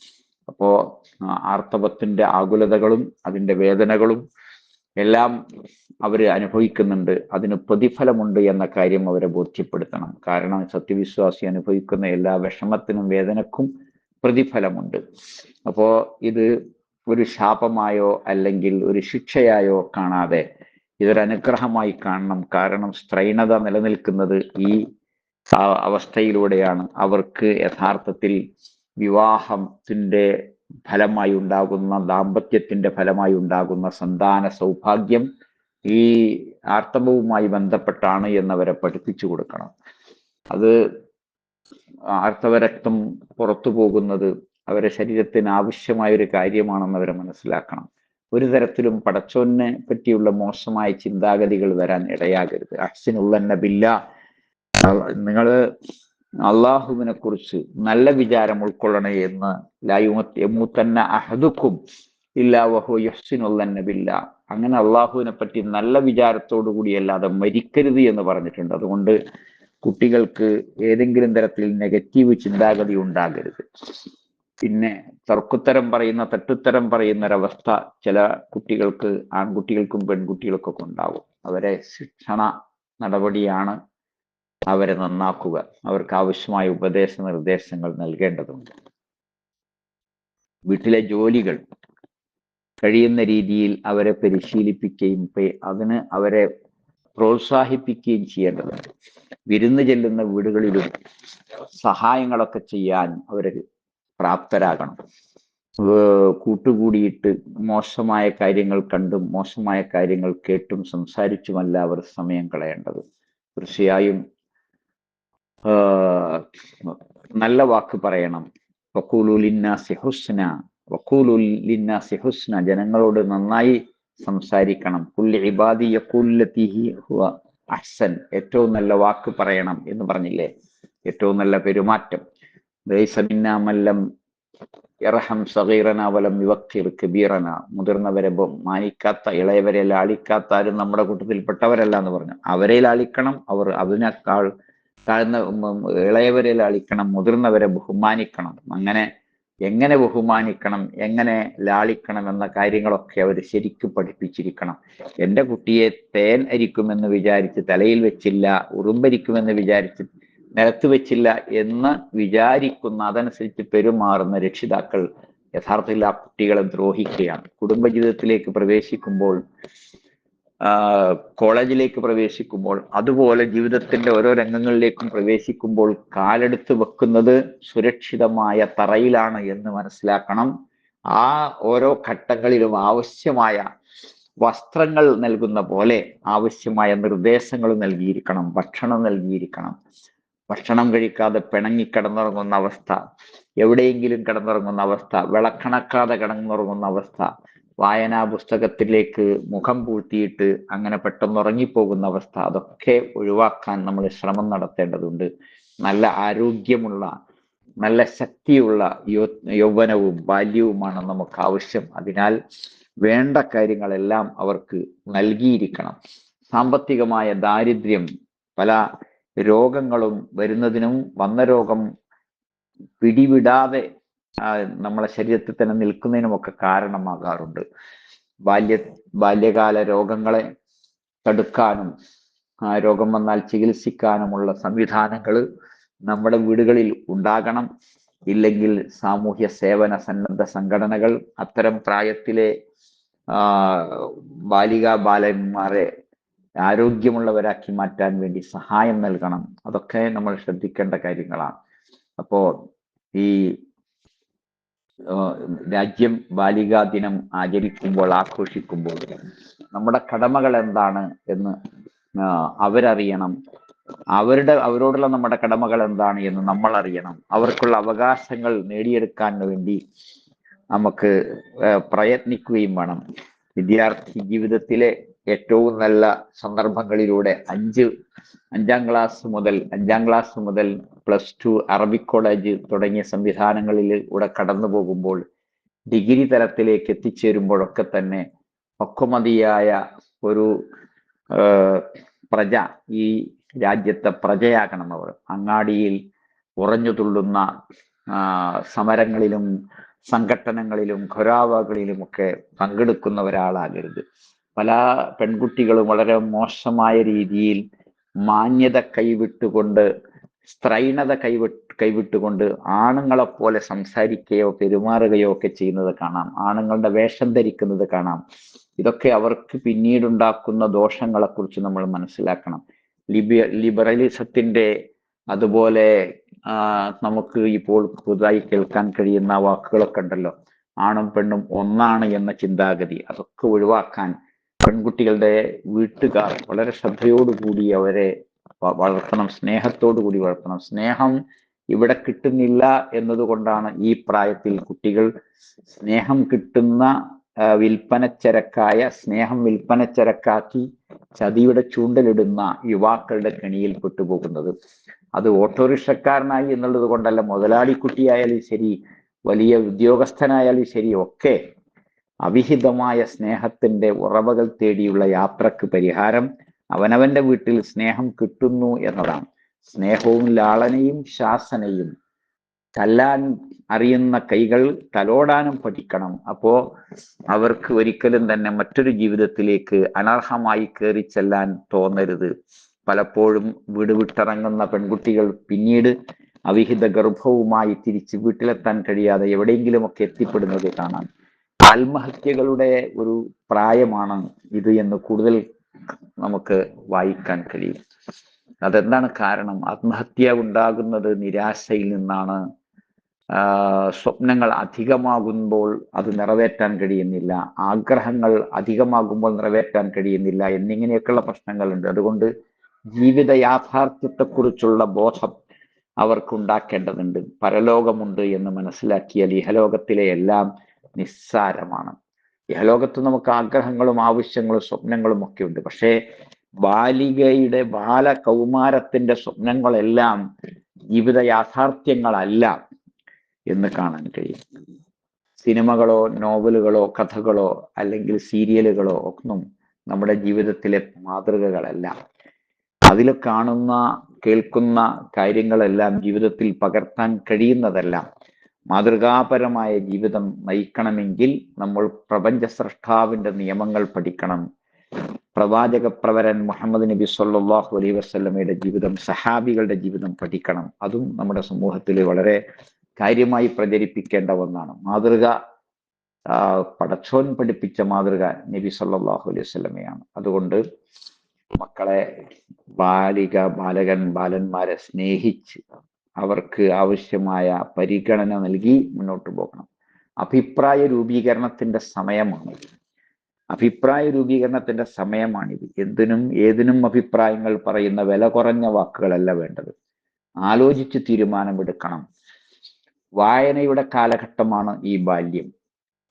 അപ്പോ ആർത്തവത്തിന്റെ ആകുലതകളും അതിന്റെ വേദനകളും എല്ലാം അവർ അനുഭവിക്കുന്നുണ്ട്. അതിന് പ്രതിഫലമുണ്ട് എന്ന കാര്യം അവരെ ബോധ്യപ്പെടുത്തണം. കാരണം സത്യവിശ്വാസി അനുഭവിക്കുന്ന എല്ലാ വിഷമത്തിനും വേദനക്കും പ്രതിഫലമുണ്ട്. അപ്പോ ഇത് ഒരു ശാപമായോ അല്ലെങ്കിൽ ഒരു ശിക്ഷയായോ കാണാതെ ഇതൊരു അനുഗ്രഹമായി കാണണം. കാരണം സ്ത്രൈണത നിലനിൽക്കുന്നത് ഈ അവസ്ഥയിലൂടെയാണ്. അവർക്ക് യഥാർത്ഥത്തിൽ വിവാഹത്തിന്റെ ഫലമായി ഉണ്ടാകുന്ന ദാമ്പത്യത്തിന്റെ ഫലമായി ഉണ്ടാകുന്ന സന്താന സൗഭാഗ്യം ഈ ആർത്തവവുമായി ബന്ധപ്പെട്ടാണ് എന്നവരെ പഠിപ്പിച്ചു കൊടുക്കണം. അത് ആർത്തവരക്തം പുറത്തു പോകുന്നത് അവരെ ശരീരത്തിന് ആവശ്യമായ ഒരു കാര്യമാണെന്ന് അവരെ മനസ്സിലാക്കണം. ഒരു തരത്തിലും പടച്ചോനെ പറ്റിയുള്ള മോശമായ ചിന്താഗതികൾ വരാൻ ഇടയാകരുത്. അഹ്സിനുള്ള ബില്ല. നിങ്ങൾ അള്ളാഹുവിനെ കുറിച്ച് നല്ല വിചാരം ഉൾക്കൊള്ളണേ എന്ന് ലായുമൂത്തന്ന അഹദുക്കും ഇല്ലാ വഹു യഹ്സിനുള്ള ബില്ല. അങ്ങനെ അള്ളാഹുവിനെ പറ്റി നല്ല വിചാരത്തോടു കൂടിയല്ലാതെ മരിക്കരുത് എന്ന് പറഞ്ഞിട്ടുണ്ട്. അതുകൊണ്ട് കുട്ടികൾക്ക് ഏതെങ്കിലും തരത്തിൽ നെഗറ്റീവ് ചിന്താഗതി ഉണ്ടാകരുത്. പിന്നെ തർക്കുത്തരം പറയുന്ന തട്ടുത്തരം പറയുന്ന ഒരവസ്ഥ ചില കുട്ടികൾക്ക് ആൺകുട്ടികൾക്കും പെൺകുട്ടികൾക്കൊക്കെ ഉണ്ടാവും അവരെ ശിക്ഷണ നടപടിയാണ് അവരെ നന്നാക്കുക. അവർക്ക് ആവശ്യമായ ഉപദേശ നിർദ്ദേശങ്ങൾ നൽകേണ്ടതുണ്ട്. വീട്ടിലെ ജോലികൾ കഴിയുന്ന രീതിയിൽ അവരെ പരിശീലിപ്പിക്കുകയും അതിന് അവരെ പ്രോത്സാഹിപ്പിക്കുകയും ചെയ്യേണ്ടതുണ്ട് വിരുന്ന് ചെല്ലുന്ന വീടുകളിലും സഹായങ്ങളൊക്കെ ചെയ്യാൻ അവർ പ്രാപ്തരാകണം. കൂട്ടുകൂടിയിട്ട് മോശമായ കാര്യങ്ങൾ കണ്ടും മോശമായ കാര്യങ്ങൾ കേട്ടും സംസാരിച്ചുമല്ല അവർ സമയം കളയേണ്ടത്. തീർച്ചയായും നല്ല വാക്ക് പറയണം. വക്കൂലുലിന്ന സിഹുസ്ന വക്കൂലുലിന്ന സിഹുസ്ന ജനങ്ങളോട് നന്നായി സംസാരിക്കണം. കുല്ലി ഇബാദി യക്കൂല്ലത്തിഹി ഹുവ അഹ്സൻ. ഏറ്റവും നല്ല വാക്ക് പറയണം എന്ന് പറഞ്ഞില്ലേ? ഏറ്റവും നല്ല പെരുമാറ്റം. വലം കബീറന. മുതിർന്നവരെ മാനിക്കാത്ത ഇളയവരെ ലാളിക്കാത്ത ആരും നമ്മുടെ കൂട്ടത്തിൽപ്പെട്ടവരല്ല എന്ന് പറഞ്ഞു. അവരെ ലാളിക്കണം അവർ അതിനേക്കാൾ താഴ്ന്ന ഇളയവരെ ലാളിക്കണം മുതിർന്നവരെ ബഹുമാനിക്കണം. അങ്ങനെ എങ്ങനെ ബഹുമാനിക്കണം എങ്ങനെ ലാളിക്കണം എന്ന കാര്യങ്ങളൊക്കെ അവർ ശരിക്കും പഠിപ്പിച്ചിരിക്കണം. എന്റെ കുട്ടിയെ തേൻ അരിക്കുമെന്ന് വിചാരിച്ച് തലയിൽ വെച്ചില്ല ഉറുമ്പരിക്കുമെന്ന് വിചാരിച്ച് നിലത്ത് വെച്ചില്ല എന്ന് വിചാരിക്കുന്ന അതനുസരിച്ച് പെരുമാറുന്ന രക്ഷിതാക്കൾ യഥാർത്ഥത്തിൽ ആ കുട്ടികളെ ദ്രോഹിക്കുകയാണ്. കുടുംബജീവിതത്തിലേക്ക് പ്രവേശിക്കുമ്പോൾ കോളേജിലേക്ക് പ്രവേശിക്കുമ്പോൾ അതുപോലെ ജീവിതത്തിന്റെ ഓരോ രംഗങ്ങളിലേക്കും പ്രവേശിക്കുമ്പോൾ കാലെടുത്ത് വെക്കുന്നത് സുരക്ഷിതമായ തറയിലാണ് എന്ന് മനസ്സിലാക്കണം. ആ ഓരോ ഘട്ടങ്ങളിലും ആവശ്യമായ വസ്ത്രങ്ങൾ നൽകുന്ന പോലെ ആവശ്യമായ നിർദ്ദേശങ്ങൾ നൽകിയിരിക്കണം ഭക്ഷണം നൽകിയിരിക്കണം. ഭക്ഷണം കഴിക്കാതെ പിണങ്ങി കിടന്നുറങ്ങുന്ന അവസ്ഥ എവിടെയെങ്കിലും കിടന്നുറങ്ങുന്ന അവസ്ഥ വിളക്കണക്കാതെ കിടന്നുറങ്ങുന്ന അവസ്ഥ വായനാ പുസ്തകത്തിലേക്ക് മുഖം പൂഴ്ത്തിയിട്ട് അങ്ങനെ പെട്ടെന്ന് ഉറങ്ങിപ്പോകുന്ന അവസ്ഥ അതൊക്കെ ഒഴിവാക്കാൻ നമ്മൾ ശ്രമം നടത്തേണ്ടതുണ്ട്. നല്ല ആരോഗ്യമുള്ള നല്ല ശക്തിയുള്ള യൗവനവും ബാല്യവുമാണ് നമുക്ക് ആവശ്യം. അതിനാൽ വേണ്ട കാര്യങ്ങളെല്ലാം അവർക്ക് നൽകിയിരിക്കണം. സാമ്പത്തികമായ ദാരിദ്ര്യം പല രോഗങ്ങളും വരുന്നതിനും വന്ന രോഗം പിടിവിടാതെ നമ്മളെ ശരീരത്തിൽ തന്നെ നിൽക്കുന്നതിനുമൊക്കെ കാരണമാകാറുണ്ട്. ബാല്യ ബാല്യകാല രോഗങ്ങളെ തടുക്കാനും ആ രോഗം വന്നാൽ ചികിത്സിക്കാനുമുള്ള സംവിധാനങ്ങൾ നമ്മുടെ വീടുകളിൽ ഉണ്ടാകണം. ഇല്ലെങ്കിൽ സാമൂഹ്യ സേവന സന്നദ്ധ സംഘടനകൾ അത്തരം പ്രായത്തിലെ ബാലിക ബാലന്മാരെ ആരോഗ്യമുള്ളവരാക്കി മാറ്റാൻ വേണ്ടി സഹായം നൽകണം. അതൊക്കെ നമ്മൾ ശ്രദ്ധിക്കേണ്ട കാര്യങ്ങളാണ്. അപ്പോ ഈ രാജ്യം ബാലികാ ദിനം ആചരിക്കുമ്പോൾ ആഘോഷിക്കുമ്പോൾ നമ്മുടെ കടമകൾ എന്താണ് എന്ന് അവരറിയണം. അവരുടെ അവരോടുള്ള നമ്മുടെ കടമകൾ എന്താണ് എന്ന് നമ്മൾ അറിയണം. അവർക്കുള്ള അവകാശങ്ങൾ നേടിയെടുക്കാൻ വേണ്ടി നമുക്ക് പ്രയത്നിക്കുകയും വേണം. വിദ്യാർത്ഥി ജീവിതത്തിലെ ഏറ്റവും നല്ല സന്ദർഭങ്ങളിലൂടെ അഞ്ച് അഞ്ചാം ക്ലാസ് മുതൽ അഞ്ചാം ക്ലാസ് മുതൽ പ്ലസ് ടു അറബിക് കോളേജ് തുടങ്ങിയ സംവിധാനങ്ങളിൽ കൂടെ കടന്നു പോകുമ്പോൾ ഡിഗ്രി തലത്തിലേക്ക് എത്തിച്ചേരുമ്പോഴൊക്കെ തന്നെ പക്വമതിയായ ഒരു പ്രജ ഈ രാജ്യത്തെ പ്രജയാകണം അവർ. അങ്ങാടിയിൽ ഉറഞ്ഞു തുള്ളുന്ന സമരങ്ങളിലും സംഘട്ടനങ്ങളിലും പങ്കെടുക്കുന്ന ഒരാളാകരുത് പല പെൺകുട്ടികളും വളരെ മോശമായ രീതിയിൽ മാന്യത കൈവിട്ടുകൊണ്ട് സ്ത്രൈണത കൈവിട്ട് കൈവിട്ടുകൊണ്ട് ആണുങ്ങളെ പോലെ സംസാരിക്കുകയോ പെരുമാറുകയോ ഒക്കെ ചെയ്യുന്നത് കാണാം. ആണുങ്ങളുടെ വേഷം ധരിക്കുന്നത് കാണാം. ഇതൊക്കെ അവർക്ക് പിന്നീടുണ്ടാക്കുന്ന ദോഷങ്ങളെക്കുറിച്ച് നമ്മൾ മനസ്സിലാക്കണം. ലിബി ലിബറലിസത്തിന്റെ അതുപോലെ നമുക്ക് ഇപ്പോൾ പുതുതായി കേൾക്കാൻ കഴിയുന്ന വാക്കുകളൊക്കെ ഉണ്ടല്ലോ. ആണും പെണ്ണും ഒന്നാണ് എന്ന ചിന്താഗതി. അതൊക്കെ ഒഴിവാക്കാൻ പെൺകുട്ടികളുടെ വീട്ടുകാർ വളരെ ശ്രദ്ധയോടുകൂടി അവരെ വളർത്തണം സ്നേഹത്തോടു കൂടി വളർത്തണം. സ്നേഹം ഇവിടെ കിട്ടുന്നില്ല എന്നതുകൊണ്ടാണ് ഈ പ്രായത്തിൽ കുട്ടികൾ സ്നേഹം കിട്ടുന്ന വിൽപ്പനച്ചരക്കായ സ്നേഹം വിൽപ്പനച്ചരക്കാക്കി ചതിയുടെ ചൂണ്ടലിടുന്ന യുവാക്കളുടെ കെണിയിൽ പെട്ടുപോകുന്നത്. അത് ഓട്ടോറിക്ഷക്കാരനായി എന്നുള്ളത് കൊണ്ടല്ല മുതലാളിക്കുട്ടിയായാലും ശരി വലിയ ഉദ്യോഗസ്ഥനായാലും ശരി ഒക്കെ അവിഹിതമായ സ്നേഹത്തിന്റെ ഉറവകൾ തേടിയുള്ള യാത്രയ്ക്ക് പരിഹാരം അവനവന്റെ വീട്ടിൽ സ്നേഹം കിട്ടുന്നു എന്നതാണ്. സ്നേഹവും ലാളനയും ശാസനയും തല്ലാൻ അറിയുന്ന കൈകൾ തലോടാനും പഠിക്കണം. അപ്പോ അവർക്ക് ഒരിക്കലും തന്നെ മറ്റൊരു ജീവിതത്തിലേക്ക് അനർഹമായി കയറി ചെല്ലാൻ തോന്നരുത്. പലപ്പോഴും വീട് വിട്ടിറങ്ങുന്ന പെൺകുട്ടികൾ പിന്നീട് അവിഹിത ഗർഭവുമായി തിരിച്ച് വീട്ടിലെത്താൻ കഴിയാതെ എവിടെയെങ്കിലുമൊക്കെ എത്തിപ്പെടുന്നത് കാണാം. ആത്മഹത്യകളുടെ ഒരു പ്രായമാണ് ഇത് എന്ന് കൂടുതൽ നമുക്ക് വായിക്കാൻ കഴിയും. അതെന്താണ് കാരണം? ആത്മഹത്യ ഉണ്ടാകുന്നത് നിരാശയിൽ നിന്നാണ്. സ്വപ്നങ്ങൾ അധികമാകുമ്പോൾ അത് നിറവേറ്റാൻ കഴിയുന്നില്ല. ആഗ്രഹങ്ങൾ അധികമാകുമ്പോൾ നിറവേറ്റാൻ കഴിയുന്നില്ല എന്നിങ്ങനെയൊക്കെയുള്ള പ്രശ്നങ്ങളുണ്ട്. അതുകൊണ്ട് ജീവിത യാഥാർത്ഥ്യത്തെക്കുറിച്ചുള്ള ബോധം അവർക്കുണ്ടാക്കേണ്ടതുണ്ട്. പരലോകമുണ്ട് എന്ന് മനസ്സിലാക്കിയാൽ ഇഹലോകത്തിലെ എല്ലാം നിസ്സാരമാണ്. ഇഹലോകത്ത് നമുക്ക് ആഗ്രഹങ്ങളും ആവശ്യങ്ങളും സ്വപ്നങ്ങളും ഒക്കെ ഉണ്ട്. പക്ഷേ ബാലികയുടെ ബാല കൗമാരത്തിന്റെ സ്വപ്നങ്ങളെല്ലാം ജീവിത യാഥാർത്ഥ്യങ്ങളല്ല എന്ന് കാണാൻ കഴിയും. സിനിമകളോ നോവലുകളോ കഥകളോ അല്ലെങ്കിൽ സീരിയലുകളോ ഒന്നും നമ്മുടെ ജീവിതത്തിലെ മാതൃകകളല്ല. അതിൽ കാണുന്ന കേൾക്കുന്ന കാര്യങ്ങളെല്ലാം ജീവിതത്തിൽ പകർത്താൻ കഴിയുന്നതല്ല മാതൃകാപരമായ ജീവിതം നയിക്കണമെങ്കിൽ നമ്മൾ പ്രപഞ്ച സൃഷ്ടാവിന്റെ നിയമങ്ങൾ പഠിക്കണം. പ്രവാചക പ്രവരൻ മുഹമ്മദ് നബി സല്ലാഹു അലൈ വസ്ലമയുടെ ജീവിതം സഹാബികളുടെ ജീവിതം പഠിക്കണം. അതും നമ്മുടെ സമൂഹത്തിൽ വളരെ കാര്യമായി പ്രചരിപ്പിക്കേണ്ട ഒന്നാണ്. മാതൃക പടച്ചോൻ പഠിപ്പിച്ച മാതൃക നബി സല്ലാഹു അലൈഹി വസ്ലമയാണ് അതുകൊണ്ട് മക്കളെ ബാലിക ബാലകൻ ബാലന്മാരെ സ്നേഹിച്ച് അവർക്ക് ആവശ്യമായ പരിഗണന നൽകി മുന്നോട്ട് പോകണം. അഭിപ്രായ രൂപീകരണത്തിന്റെ സമയമാണ്. അഭിപ്രായ രൂപീകരണത്തിന്റെ സമയമാണിത്. എന്തിനും ഏതിനും അഭിപ്രായങ്ങൾ പറയുന്ന വില കുറഞ്ഞ വാക്കുകളല്ല വേണ്ടത്. ആലോചിച്ച് തീരുമാനമെടുക്കണം. വായനയുടെ കാലഘട്ടമാണ് ഈ ബാല്യം.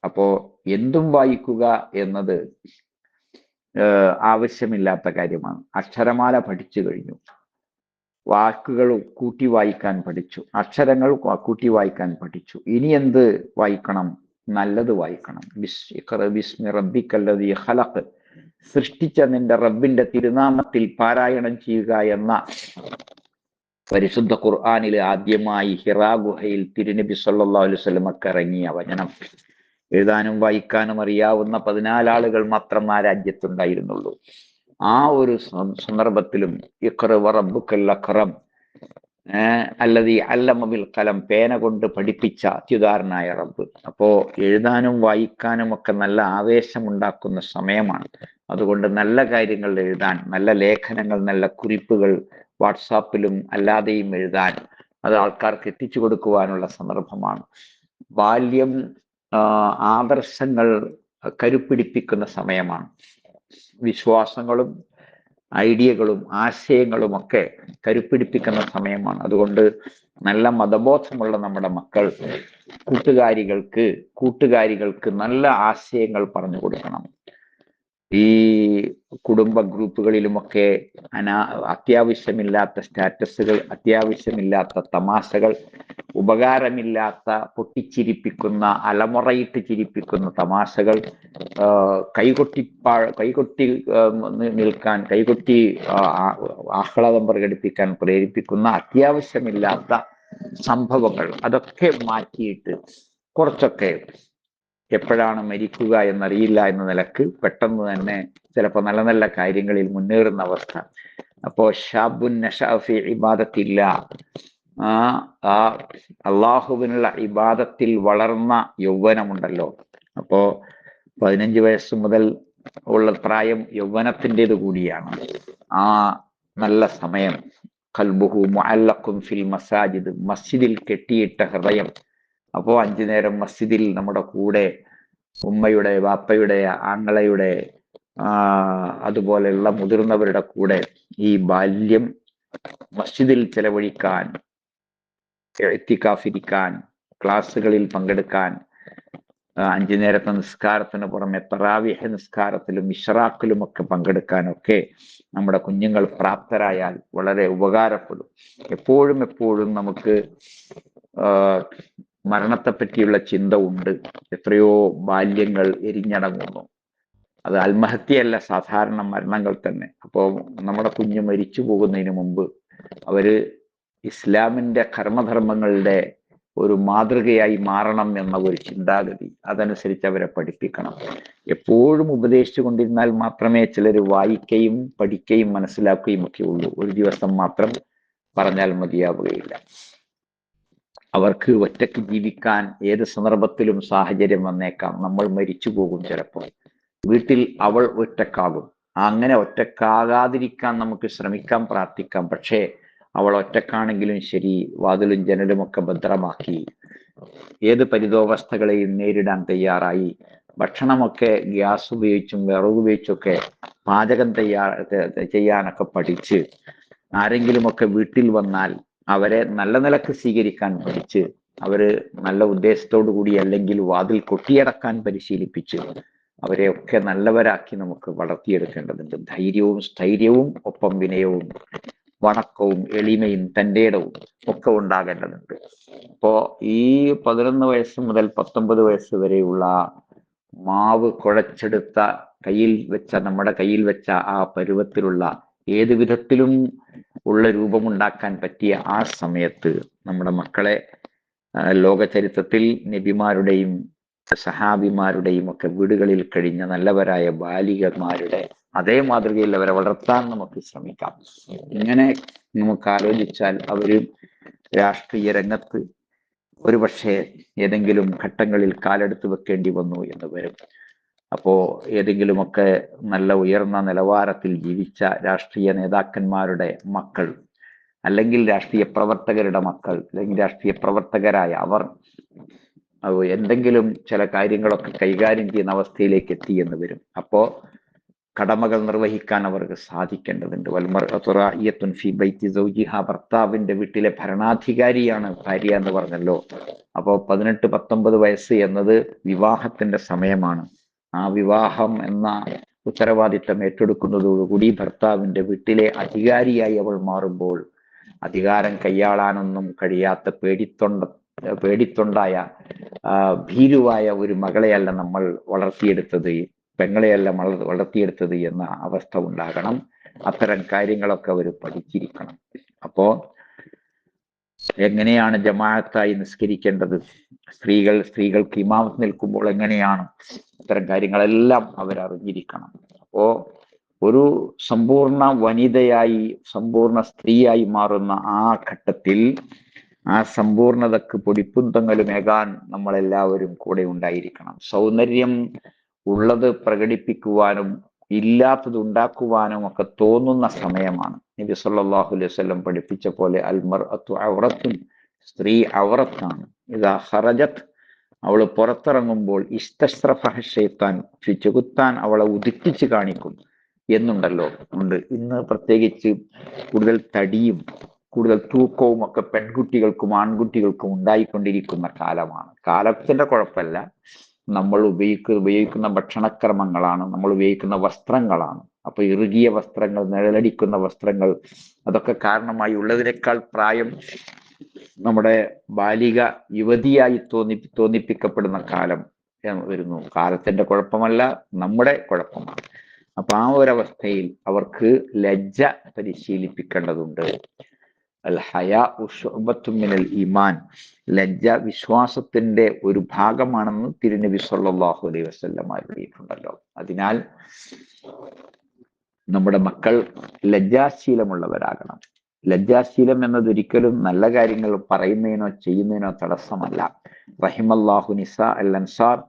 അപ്പോ എന്തും വായിക്കുക എന്നത് ആവശ്യമില്ലാത്ത കാര്യമാണ്. അക്ഷരമാല പഠിച്ചു കഴിഞ്ഞു. വാക്കുകൾ കൂട്ടി വായിക്കാൻ പഠിച്ചു. അക്ഷരങ്ങൾ കൂട്ടി വായിക്കാൻ പഠിച്ചു. ഇനി എന്ത് വായിക്കണം? നല്ലത് വായിക്കണം. ബിസ്മി റബ്ബിക്കല്ലതി ഹലക്ക് സൃഷ്ടിച്ച നിന്റെ റബ്ബിന്റെ തിരുനാമത്തിൽ പാരായണം ചെയ്യുക എന്ന പരിശുദ്ധ ഖുർആാനിൽ ആദ്യമായി ഹിറാ ഗുഹയിൽ തിരുനബി സല്ലാ അലുസലമക്ക് ഇറങ്ങിയ വചനം. എഴുതാനും വായിക്കാനും അറിയാവുന്ന പതിനാലാളുകൾ മാത്രം ആ രാജ്യത്തുണ്ടായിരുന്നുള്ളൂ. ആ ഒരു സന്ദർഭത്തിലും ഇഖ്റബുക്കൽ അഖറം അല്ലതി അല്ലമബിൽ കലം പേന കൊണ്ട് പഠിപ്പിച്ച അത്യുദാരനായ റബ്ബ്. അപ്പോ എഴുതാനും വായിക്കാനും ഒക്കെ നല്ല ആവേശമുണ്ടാക്കുന്ന സമയമാണ്. അതുകൊണ്ട് നല്ല കാര്യങ്ങൾ എഴുതാൻ നല്ല ലേഖനങ്ങൾ നല്ല കുറിപ്പുകൾ വാട്സാപ്പിലും അല്ലാതെയും എഴുതാൻ അത് ആൾക്കാർക്ക് എത്തിച്ചു കൊടുക്കുവാനുള്ള സന്ദർഭമാണ്. ബാല്യം ആദർശങ്ങൾ കരുപ്പിടിപ്പിക്കുന്ന സമയമാണ്. വിശ്വാസങ്ങളും ഐഡിയകളും ആശയങ്ങളും ഒക്കെ കരുപ്പിടിപ്പിക്കുന്ന സമയമാണ്. അതുകൊണ്ട് നല്ല മതബോധമുള്ള നമ്മുടെ മക്കൾ കൂട്ടുകാരികൾക്ക് കൂട്ടുകാരികൾക്ക് നല്ല ആശയങ്ങൾ പറഞ്ഞു കൊടുക്കണം. ഈ കുടുംബ ഗ്രൂപ്പുകളിലുമൊക്കെ അനാ അത്യാവശ്യമില്ലാത്ത സ്റ്റാറ്റസുകൾ അത്യാവശ്യമില്ലാത്ത തമാശകൾ ഉപകാരമില്ലാത്ത പൊട്ടിച്ചിരിപ്പിക്കുന്ന അലമുറയിട്ട് ചിരിപ്പിക്കുന്ന തമാശകൾ കൈകൊട്ടിപ്പാ കൈകൊട്ടി നിൽക്കാൻ കൈകൊട്ടി ആഹ്ലാദം പ്രകടിപ്പിക്കാൻ പ്രേരിപ്പിക്കുന്ന അത്യാവശ്യമില്ലാത്ത സംഭവങ്ങൾ അതൊക്കെ മാറ്റിയിട്ട് കുറച്ചൊക്കെ എപ്പോഴാണ് മരിക്കുക എന്നറിയില്ല എന്ന നിലയ്ക്ക് പെട്ടെന്ന് തന്നെ ചിലപ്പോൾ നല്ല നല്ല കാര്യങ്ങളിൽ മുന്നേറുന്ന അവസ്ഥ. അപ്പോ ഷാബുൻ നഷാഫി ഇബാദത്തില്ല. ആ ആ അള്ളാഹുവിനുള്ള ഇബാദത്തിൽ വളർന്ന യൗവനമുണ്ടല്ലോ. അപ്പോ പതിനഞ്ച് വയസ്സ് മുതൽ ഉള്ള പ്രായം യൗവനത്തിന്റെത് കൂടിയാണ്. ആ നല്ല സമയം. കൽബുഹു മുഅല്ലഖും ഫിൽ മസാജിദ്. മസ്ജിദിൽ കെട്ടിയിട്ട ഹൃദയം. അപ്പോൾ അഞ്ചു നേരം മസ്ജിദിൽ നമ്മുടെ കൂടെ ഉമ്മയുടെ വാപ്പയുടെ ആങ്ങളയുടെ അതുപോലെയുള്ള മുതിർന്നവരുടെ കൂടെ ഈ ബാല്യം മസ്ജിദിൽ ചെലവഴിക്കാൻ എത്തിക്കാഫിരിക്കാൻ ക്ലാസ്സുകളിൽ പങ്കെടുക്കാൻ അഞ്ചു നേരത്തെ നിസ്കാരത്തിന് പുറമെ തറാവിഹ നിസ്കാരത്തിലും മിശ്രാക്കിലും ഒക്കെ പങ്കെടുക്കാനൊക്കെ നമ്മുടെ കുഞ്ഞുങ്ങൾ പ്രാപ്തരായാൽ വളരെ ഉപകാരപ്പെടും. എപ്പോഴും എപ്പോഴും നമുക്ക് മരണത്തെ പറ്റിയുള്ള ചിന്ത ഉണ്ട്. എത്രയോ ബാല്യങ്ങൾ എരിഞ്ഞടങ്ങുന്നു. അത് ആത്മഹത്യയല്ല സാധാരണ മരണങ്ങൾ തന്നെ. അപ്പോൾ നമ്മുടെ കുഞ്ഞ് മരിച്ചു പോകുന്നതിന് മുമ്പ് അവർ ഇസ്ലാമിന്റെ കർമ്മധർമ്മങ്ങളുടെ ഒരു മാതൃകയായി മാറണം എന്ന ഒരു ചിന്താഗതി അതനുസരിച്ച് അവരെ പഠിപ്പിക്കണം. എപ്പോഴും ഉപദേശിച്ചു കൊണ്ടിരുന്നാൽ മാത്രമേ ചിലർ വായിക്കുകയും പഠിക്കുകയും മനസ്സിലാക്കുകയും ഒക്കെ ഉള്ളൂ. ഒരു ദിവസം മാത്രം പറഞ്ഞാൽ മതിയാവുകയില്ല. അവർക്ക് ഒറ്റയ്ക്ക് ജീവിക്കാൻ ഏത് സന്ദർഭത്തിലും സാഹചര്യം വന്നേക്കാം. നമ്മൾ മരിച്ചു പോകും ചിലപ്പോൾ. വീട്ടിൽ അവൾ ഒറ്റക്കാകും. അങ്ങനെ ഒറ്റക്കാകാതിരിക്കാൻ നമുക്ക് ശ്രമിക്കാം പ്രാർത്ഥിക്കാം. പക്ഷേ അവൾ ഒറ്റക്കാണെങ്കിലും ശരി വാതിലും ജനലുമൊക്കെ ഭദ്രമാക്കി. ഏത് പരിതോവസ്ഥകളെയും നേരിടാൻ തയ്യാറായി. ഭക്ഷണമൊക്കെ ഗ്യാസ് ഉപയോഗിച്ചും വിറകുപയോഗിച്ചൊക്കെ പാചകം തയ്യാർ ചെയ്യാനൊക്കെ പഠിച്ച് ആരെങ്കിലുമൊക്കെ വീട്ടിൽ വന്നാൽ അവരെ നല്ല നിലയ്ക്ക് സ്വീകരിക്കാൻ പഠിച്ച് അവർ നല്ല ഉദ്ദേശത്തോടു കൂടി അല്ലെങ്കിൽ വാതിൽ കൊട്ടിയടക്കാൻ പരിശീലിപ്പിച്ച് അവരെ ഒക്കെ നല്ലവരാക്കി നമുക്ക് വളർത്തിയെടുക്കേണ്ടതുണ്ട്. ധൈര്യവും സ്ഥൈര്യവും ഒപ്പം വിനയവും വണക്കവും എളിമയും തന്റെ ഇടവും ഒക്കെ ഉണ്ടാകേണ്ടതുണ്ട്. അപ്പോ ഈ പതിനൊന്ന് വയസ്സ് മുതൽ പത്തൊമ്പത് വയസ്സ് വരെയുള്ള മാവ് കുഴച്ചെടുത്ത കയ്യിൽ വെച്ച നമ്മുടെ കയ്യിൽ വെച്ച ആ പരുവത്തിലുള്ള ഏത് വിധത്തിലും ഉള്ള രൂപമുണ്ടാക്കാൻ പറ്റിയ ആ സമയത്ത് നമ്മുടെ മക്കളെ ലോക ചരിത്രത്തിൽ നബിമാരുടെയും സഹാബിമാരുടെയും ഒക്കെ വീടുകളിൽ കഴിഞ്ഞ നല്ലവരായ ബാലികമാരുടെ അതേ മാതൃകയിൽ അവരെ വളർത്താൻ നമുക്ക് ശ്രമിക്കാം. ഇങ്ങനെ നമുക്ക് ആലോചിച്ചാൽ അവർ രാഷ്ട്രീയ രംഗത്ത് ഒരുപക്ഷെ ഏതെങ്കിലും ഘട്ടങ്ങളിൽ കാലെടുത്ത് വെക്കേണ്ടി വന്നു എന്ന് വരും. അപ്പോ ഏതെങ്കിലുമൊക്കെ നല്ല ഉയർന്ന നിലവാരത്തിൽ ജീവിച്ച രാഷ്ട്രീയ നേതാക്കന്മാരുടെ മക്കൾ അല്ലെങ്കിൽ രാഷ്ട്രീയ പ്രവർത്തകരുടെ മക്കൾ അല്ലെങ്കിൽ രാഷ്ട്രീയ പ്രവർത്തകരായ അവർ എന്തെങ്കിലും ചില കാര്യങ്ങളൊക്കെ കൈകാര്യം ചെയ്യുന്ന അവസ്ഥയിലേക്ക് എത്തി എന്ന് വരും. അപ്പോ കടമകൾ നിർവഹിക്കാൻ അവർക്ക് സാധിക്കേണ്ടതുണ്ട്. വൽമർത്തുൻ ഫി ബൈത്തി സൗജിഹ ഭർത്താവിന്റെ വീട്ടിലെ ഭരണാധികാരിയാണ് ഭാര്യ എന്ന് പറഞ്ഞല്ലോ. അപ്പോ പതിനെട്ട് പത്തൊമ്പത് വയസ്സ് എന്നത് വിവാഹത്തിന്റെ സമയമാണ്. ആ വിവാഹം എന്ന ഉത്തരവാദിത്തം ഏറ്റെടുക്കുന്നതോടുകൂടി ഭർത്താവിന്റെ വീട്ടിലെ അധികാരിയായി അവൾ മാറുമ്പോൾ അധികാരം കൈയാളാനൊന്നും കഴിയാത്ത പേടിത്തൊണ്ട പേടിത്തൊണ്ടായ ഭീരുവായ ഒരു മകളെയല്ല നമ്മൾ വളർത്തിയെടുത്തത് പെങ്ങളെയല്ല വളർത്തിയെടുത്തത് എന്ന അവസ്ഥ ഉണ്ടാകണം. അത്തരം കാര്യങ്ങളൊക്കെ അവർ പഠിച്ചിരിക്കണം. അപ്പോ എങ്ങനെയാണ് ജമാഅത്തായി നിസ്കരിക്കേണ്ടത്? സ്ത്രീകൾ സ്ത്രീകൾക്ക് ഇമാമത്ത് നിൽക്കുമ്പോൾ എങ്ങനെയാണ് ഇത്തരം കാര്യങ്ങളെല്ലാം അവർ അറിഞ്ഞിരിക്കണം അപ്പോ ഒരു സമ്പൂർണ വനിതയായി സമ്പൂർണ സ്ത്രീയായി മാറുന്ന ആ ഘട്ടത്തിൽ ആ സമ്പൂർണതക്ക് പൊടിപ്പുന്തങ്ങളുമേകാൻ നമ്മളെല്ലാവരും കൂടെ ഉണ്ടായിരിക്കണം. സൗന്ദര്യം ഉള്ളത് പ്രകടിപ്പിക്കുവാനും ഇല്ലാത്തത് ഉണ്ടാക്കുവാനും ഒക്കെ തോന്നുന്ന സമയമാണ്. നബി സല്ലാഹു അലൈഹി വസല്ലം പഠിപ്പിച്ച പോലെ അൽമർ അത്തു അവറത്തും സ്ത്രീ അവറത്താണ് ഇതാ ഹറജത്ത് അവൾ പുറത്തിറങ്ങുമ്പോൾ ഇഷ്ടശ്രഫഹത്താൻ ചുകുത്താൻ അവളെ ഉദിപ്പിച്ച് കാണിക്കും എന്നുണ്ടല്ലോ. ഉണ്ട് ഇന്ന് പ്രത്യേകിച്ച് കൂടുതൽ തടിയും കൂടുതൽ തൂക്കവും ഒക്കെ പെൺകുട്ടികൾക്കും ആൺകുട്ടികൾക്കും ഉണ്ടായിക്കൊണ്ടിരിക്കുന്ന കാലമാണ്. കാലത്തിന്റെ കുഴപ്പമല്ല. നമ്മൾ ഉപയോഗിക്കുന്ന ഉപയോഗിക്കുന്ന ഭക്ഷണക്രമങ്ങളാണ് നമ്മൾ ഉപയോഗിക്കുന്ന വസ്ത്രങ്ങളാണ്. അപ്പൊ ഇറുകിയ വസ്ത്രങ്ങൾ നിഴലടിക്കുന്ന വസ്ത്രങ്ങൾ അതൊക്കെ കാരണമായി ഉള്ളതിനേക്കാൾ പ്രായം നമ്മുടെ ബാലിക യുവതിയായി തോന്നി തോന്നിപ്പിക്കപ്പെടുന്ന കാലം വരുന്നു. കാലത്തിന്റെ കുഴപ്പമല്ല നമ്മുടെ കുഴപ്പമാണ്. അപ്പൊ ആ ഒരവസ്ഥയിൽ അവർക്ക് ലജ്ജ പരിശീലിപ്പിക്കേണ്ടതുണ്ട്. അൽ ഈമാൻ. ലജ്ജ വിശ്വാസത്തിന്റെ ഒരു ഭാഗമാണെന്ന് തിരുനബി സല്ലാഹു അലൈഹി വസ്ല്ലാം അറിയിയിട്ടുണ്ടല്ലോ അതിനാൽ നമ്മുടെ മക്കൾ ലജ്ജാശീലമുള്ളവരാകണം. ലജ്ജാശീലം എന്നതൊരിക്കലും നല്ല കാര്യങ്ങൾ പറയുന്നതിനോ ചെയ്യുന്നതിനോ തടസ്സമല്ല. റഹിമല്ലാഹു നിസ അൽ അൻസാർ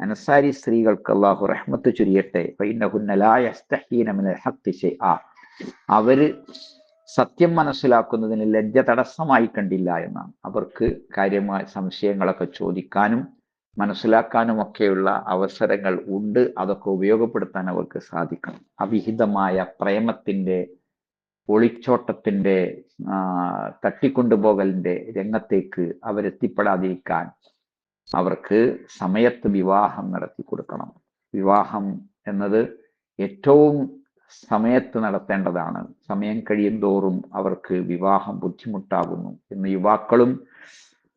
അൻസാരി സ്ത്രീകൾക്ക് അള്ളാഹു റഹ്മത്ത് ചുരിയട്ടെ. അവർ സത്യം മനസ്സിലാക്കുന്നതിന് ലജ്ജ തടസ്സമായി കണ്ടില്ല എന്നാണ്. അവർക്ക് കാര്യമായ സംശയങ്ങളൊക്കെ ചോദിക്കാനും മനസ്സിലാക്കാനും ഒക്കെയുള്ള അവസരങ്ങൾ ഉണ്ട്. അതൊക്കെ ഉപയോഗപ്പെടുത്താൻ അവർക്ക് സാധിക്കണം അവിഹിതമായ പ്രേമത്തിന്റെ ഒളിച്ചോട്ടത്തിന്റെ തട്ടിക്കൊണ്ടുപോകലിന്റെ രംഗത്തേക്ക് അവരെത്തിപ്പെടാതിരിക്കാൻ അവർക്ക് സമയത്ത് വിവാഹം നടത്തി കൊടുക്കണം വിവാഹം എന്നത് ഏറ്റവും സമയത്ത് നടത്തേണ്ടതാണ്. സമയം കഴിയും തോറും അവർക്ക് വിവാഹം ബുദ്ധിമുട്ടാകുന്നു. ഇന്ന് യുവാക്കളും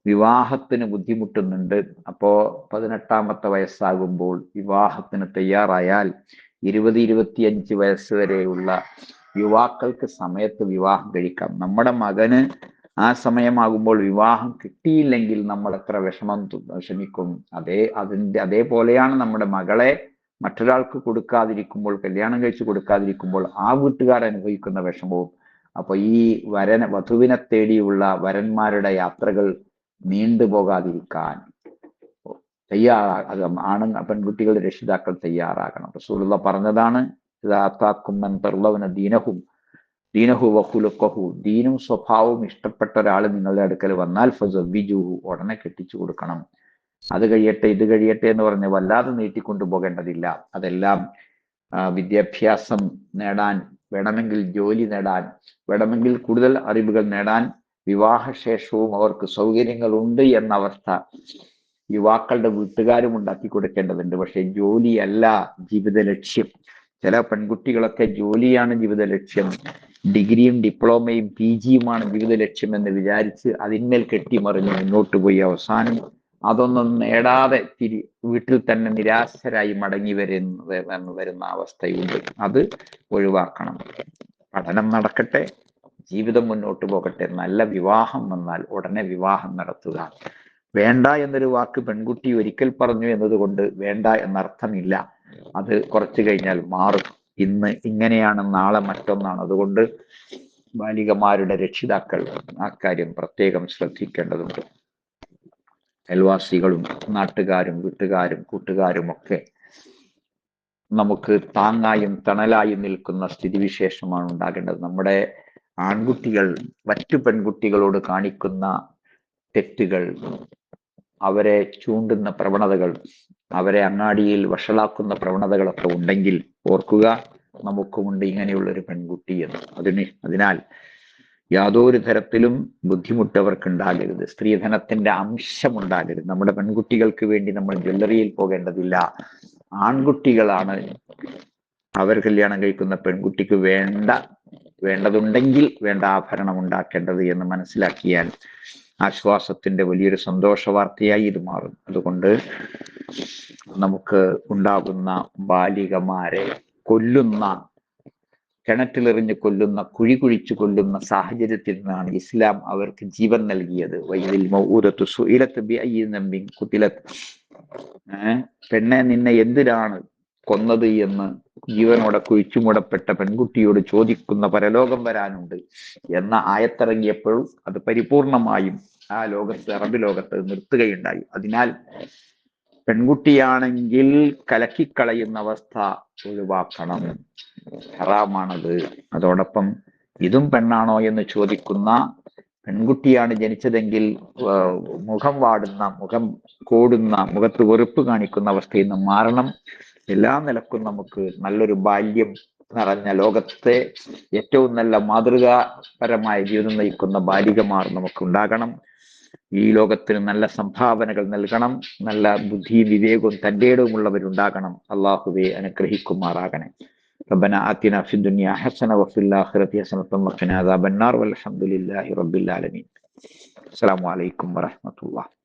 വിവാഹത്തിന് ബുദ്ധിമുട്ടുന്നുണ്ട്. അപ്പോ പതിനെട്ടാമത്തെ വയസ്സാകുമ്പോൾ വിവാഹത്തിന് തയ്യാറായാൽ ഇരുപത് ഇരുപത്തിയഞ്ച് വയസ്സ് വരെയുള്ള യുവാക്കൾക്ക് സമയത്ത് വിവാഹം കഴിക്കാം. നമ്മുടെ മകന് ആ സമയമാകുമ്പോൾ വിവാഹം കിട്ടിയില്ലെങ്കിൽ നമ്മൾ എത്ര വിഷമം വിഷമിക്കും. അതേ അതിന്റെ അതേപോലെയാണ് നമ്മുടെ മകളെ മറ്റൊരാൾക്ക് കൊടുക്കാതിരിക്കുമ്പോൾ കല്യാണം കഴിച്ച് കൊടുക്കാതിരിക്കുമ്പോൾ ആ വീട്ടുകാർ അനുഭവിക്കുന്ന വിഷമവും അപ്പൊ ഈ വരന വധുവിനെ തേടിയുള്ള വരന്മാരുടെ യാത്രകൾ നീണ്ടുപോകാതിരിക്കാൻ തയ്യാറാ അത് ആണ് പെൺകുട്ടികളുടെ രക്ഷിതാക്കൾ തയ്യാറാകണം. റസൂലുള്ള പറഞ്ഞതാണ് ഇതാത്താക്കുമെന്തർളവന ദീനഹും ദീനഹു വഹുലുക്കഹു ദീനും സ്വഭാവവും ഇഷ്ടപ്പെട്ട ഒരാൾ നിങ്ങളുടെ അടുക്കൽ വന്നാൽ ഫസവിജുഹു ഉടനെ കെട്ടിച്ചു കൊടുക്കണം. അത് കഴിയട്ടെ ഇത് കഴിയട്ടെ എന്ന് പറഞ്ഞ് വല്ലാതെ നീട്ടിക്കൊണ്ടു പോകേണ്ടതില്ല. അതെല്ലാം വിദ്യാഭ്യാസം നേടാൻ വേണമെങ്കിൽ ജോലി നേടാൻ വേണമെങ്കിൽ കൂടുതൽ അറിവുകൾ നേടാൻ വിവാഹശേഷവും അവർക്ക് സൗകര്യങ്ങൾ ഉണ്ട് എന്ന അവസ്ഥ യുവാക്കളുടെ വീട്ടുകാരും ഉണ്ടാക്കി കൊടുക്കേണ്ടതുണ്ട്. പക്ഷെ ജോലിയല്ല ജീവിത ലക്ഷ്യം. ചില പെൺകുട്ടികളൊക്കെ ജോലിയാണ് ജീവിത ലക്ഷ്യം. ഡിഗ്രിയും ഡിപ്ലോമയും പി ജിയുമാണ് ജീവിത ലക്ഷ്യം എന്ന് വിചാരിച്ച് അതിന്മേൽ കെട്ടിമറിഞ്ഞ് മുന്നോട്ട് പോയി. അവസാനം അതൊന്നും നേടാതെ തിരി വീട്ടിൽ തന്നെ നിരാശരായി മടങ്ങി വരുന്ന വരുന്ന അവസ്ഥയുണ്ട്. അത് ഒഴിവാക്കണം. പഠനം നടക്കട്ടെ. ജീവിതം മുന്നോട്ട് പോകട്ടെ. നല്ല വിവാഹം വന്നാൽ ഉടനെ വിവാഹം നടത്തുക. വേണ്ട എന്നൊരു വാക്ക് പെൺകുട്ടി ഒരിക്കൽ പറഞ്ഞു എന്നതുകൊണ്ട് വേണ്ട എന്നർത്ഥമില്ല. അത് കുറച്ചു കഴിഞ്ഞാൽ മാറും. ഇന്ന് ഇങ്ങനെയാണ് നാളെ മറ്റൊന്നാണ്. അതുകൊണ്ട് ബാലികമാരുടെ രക്ഷിതാക്കൾ ആ കാര്യം പ്രത്യേകം ശ്രദ്ധിക്കേണ്ടതുണ്ട്. അയൽവാസികളും നാട്ടുകാരും വീട്ടുകാരും കൂട്ടുകാരും ഒക്കെ നമുക്ക് താങ്ങായും തണലായും നിൽക്കുന്ന സ്ഥിതിവിശേഷമാണ് ഉണ്ടാകേണ്ടത്. നമ്മുടെ ആൺകുട്ടികൾ മറ്റു പെൺകുട്ടികളോട് കാണിക്കുന്ന തെറ്റുകൾ അവരെ ചൂണ്ടുന്ന പ്രവണതകൾ അവരെ അങ്ങാടിയിൽ വഷളാക്കുന്ന പ്രവണതകളൊക്കെ ഉണ്ടെങ്കിൽ ഓർക്കുക നമുക്കുമുണ്ട് ഇങ്ങനെയുള്ളൊരു പെൺകുട്ടി എന്ന്. അതിന് അതിനാൽ യാതൊരു തരത്തിലും ബുദ്ധിമുട്ടവർക്ക് ഉണ്ടാകരുത് സ്ത്രീധനത്തിന്റെ അംശമുണ്ടാകരുത്. നമ്മുടെ പെൺകുട്ടികൾക്ക് വേണ്ടി നമ്മൾ ജ്വല്ലറിയിൽ പോകേണ്ടതില്ല. ആൺകുട്ടികളാണ് അവർ കല്യാണം കഴിക്കുന്ന പെൺകുട്ടിക്ക് വേണ്ട വേണ്ടതുണ്ടെങ്കിൽ വേണ്ട ആഭരണം ഉണ്ടാക്കേണ്ടത് എന്ന് മനസ്സിലാക്കിയാൽ ആശ്വാസത്തിന്റെ വലിയൊരു സന്തോഷ വാർത്തയായി ഇത് മാറും. അതുകൊണ്ട് നമുക്ക് ഉണ്ടാകുന്ന ബാലികമാരെ കൊല്ലുന്ന കിണറ്റിലെറിഞ്ഞ് കൊല്ലുന്ന കുഴി കുഴിച്ചു കൊല്ലുന്ന സാഹചര്യത്തിൽ നിന്നാണ് ഇസ്ലാം അവർക്ക് ജീവൻ നൽകിയത്. വൈദിൽ മൗരത്ത് സുയിലത്ത് ബി പെണ്ണെ നിന്നെ എന്തിനാണ് കൊന്നത് എന്ന് ജീവനോടെ കുഴിച്ചുമൂടപ്പെട്ട പെൺകുട്ടിയോട് ചോദിക്കുന്ന പരലോകം വരാനുണ്ട് എന്ന ആയത്തിറങ്ങിയപ്പോഴും അത് പരിപൂർണമായും ആ ലോകത്ത് അറബ് ലോകത്ത് നിർത്തുകയുണ്ടായി. അതിനാൽ പെൺകുട്ടിയാണെങ്കിൽ കലക്കിക്കളയുന്ന അവസ്ഥ ഒഴിവാക്കണം. ഹറാമാണത്. അതോടൊപ്പം ഇതും പെണ്ണാണോ എന്ന് ചോദിക്കുന്ന പെൺകുട്ടിയാണ് ജനിച്ചതെങ്കിൽ മുഖം വാടുന്ന മുഖം കോടുന്ന മുഖത്ത് വെറുപ്പ് കാണിക്കുന്ന അവസ്ഥയിൽ നിന്ന് മാറണം. എല്ലാ നിലക്കും നമുക്ക് നല്ലൊരു ബാല്യം നിറഞ്ഞ ലോകത്തെ ഏറ്റവും നല്ല മാതൃകാപരമായ ജീവിതം നയിക്കുന്ന ബാലികമാർ നമുക്ക് ഉണ്ടാകണം ഈ ലോകത്തിന് നല്ല സംഭാവനകൾ നൽകണം നല്ല ബുദ്ധിയും വിവേകവും തന്റെ ഇടവുമുള്ളവരുണ്ടാകണം അള്ളാഹുവെ അനുഗ്രഹിക്കുമാറാകണേ ربنا آتنا في الدنيا حسنة وفي الآخرة حسنة وقنا عذاب النار والحمد لله رب العالمين السلام عليكم ورحمة الله